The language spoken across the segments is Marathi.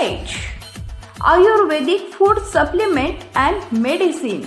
Ayurvedic food supplement and medicine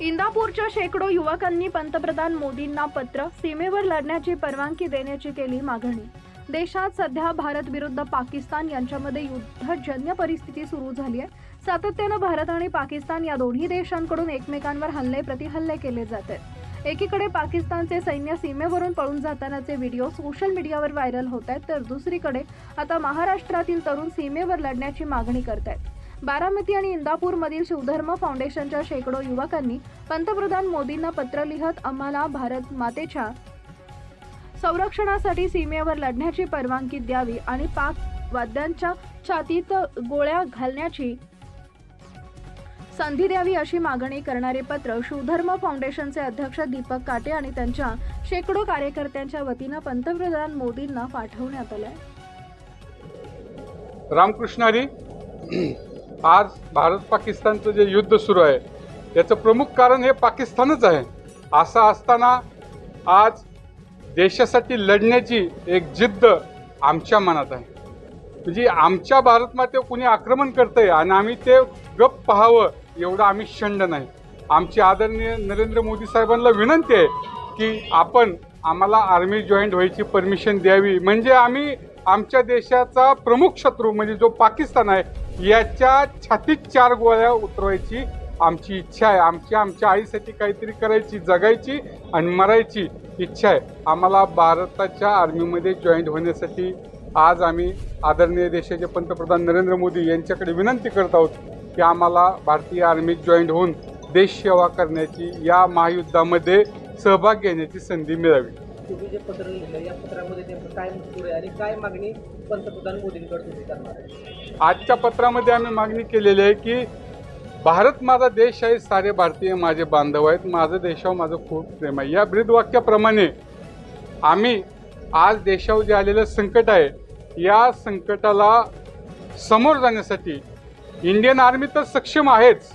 इंदापूरच्या शेकडो युवकांनी पंतप्रधान मोदींना पत्र सीमेवर लढण्याची परवानगी देण्याची केली मागणी. देशात सध्या भारत विरुद्ध पाकिस्तान यांच्यामध्ये युद्धजन्य परिस्थिती सुरू झाली आहे. सातत्यानं भारत आणि पाकिस्तान या दोन्ही देशांकडून एकमेकांवर हल्ले प्रतिहल्ले केले जात आहेत. एकीकडे पाकिस्तानचे सैन्य सीमेवरून पळून जातानाचे व्हिडिओ सोशल मीडियावर व्हायरल होत आहेत तर दुसरीकडे आता महाराष्ट्रातील तरुण सीमेवर लढण्याची मागणी करत आहेत. बारामती आणि इंदापूरमधील शिवधर्म फाउंडेशनच्या शेकडो युवकांनी पंतप्रधान मोदींना पत्र लिहत आम्हाला भारत मातेच्या संरक्षणासाठी सीमेवर लढण्याची परवानगी द्यावी आणि पाक वाद्यांच्या छातीत गोळ्या घालण्याची संधी द्यावी अशी मागणी करणारे पत्र शिवधर्म फाउंडेशनचे अध्यक्ष दीपक काटे आणि त्यांच्या शेकडो कार्यकर्त्यांच्या वतीनं पंतप्रधान मोदींना पाठवण्यात आलंय. रामकृष्णारी आज भारत पाकिस्तानचं जे युद्ध सुरू आहे याचं प्रमुख कारण हे पाकिस्तानच आहे. असं असताना आज देशासाठी लढण्याची एक जिद्द आमच्या मनात आहे. म्हणजे आमच्या भारत कुणी आक्रमण करतंय आणि आम्ही ते गप पाहावं एवढं आम्ही शंड नाही. आमची आदरणीय नरेंद्र मोदी साहेबांना विनंती आहे की आपण आम्हाला आर्मी जॉईंट व्हायची परमिशन द्यावी. म्हणजे आम्ही आमच्या देशाचा प्रमुख शत्रू म्हणजे जो पाकिस्तान आहे याच्या छातीत चार गोळ्या उतरवायची आमची इच्छा आहे. आमची आमच्या आईसाठी काहीतरी करायची जगायची आणि मरायची इच्छा आहे. आम्हाला भारताच्या आर्मीमध्ये जॉईंट होण्यासाठी आज आम्ही आदरणीय देशाचे पंतप्रधान नरेंद्र मोदी यांच्याकडे विनंती करत आहोत. की आम्हाला भारतीय आर्मीत जॉईंट होऊन देश सेवा करण्याची या महायुद्धामध्ये सहभाग घेण्याची संधी मिळावी. तुम्ही जे पत्र लिहिलं या पत्रामध्ये नेमकं काय मजकूर आहे आणि काय मागणी पंतप्रधान मोदींकडे तुम्ही करणार आहे? आजच्या पत्रामध्ये आम्ही मागणी केलेली आहे की भारत माझा देश आहे सारे भारतीय माझे बांधव आहेत माझं देशावर माझं खूप प्रेम आहे. या ब्रीदवाक्याप्रमाणे आम्ही आज देशावर जे आलेलं संकट आहे या संकटाला समोर जाण्यासाठी इंडियन आर्मी तर सक्षम आहेच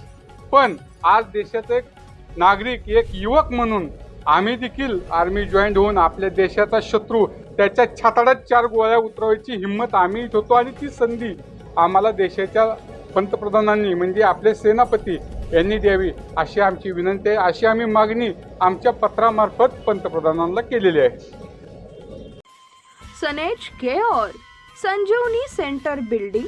पण आज देशाचा एक नागरिक एक युवक म्हणून आम्ही देखील आर्मी जॉईंट होऊन आपल्या देशाचा शत्रू त्याच्या छाताडात चार गोळ्या उतरवायची हिंमत आम्ही होतो आणि ती संधी आम्हाला देशाच्या पंतप्रधानांनी म्हणजे आपले सेनापती यांनी द्यावी अशी आमची विनंती आहे. अशी आम्ही मागणी आमच्या पत्रामार्फत पंतप्रधानांना केलेली आहे. सनेज care Sanjeevani centre building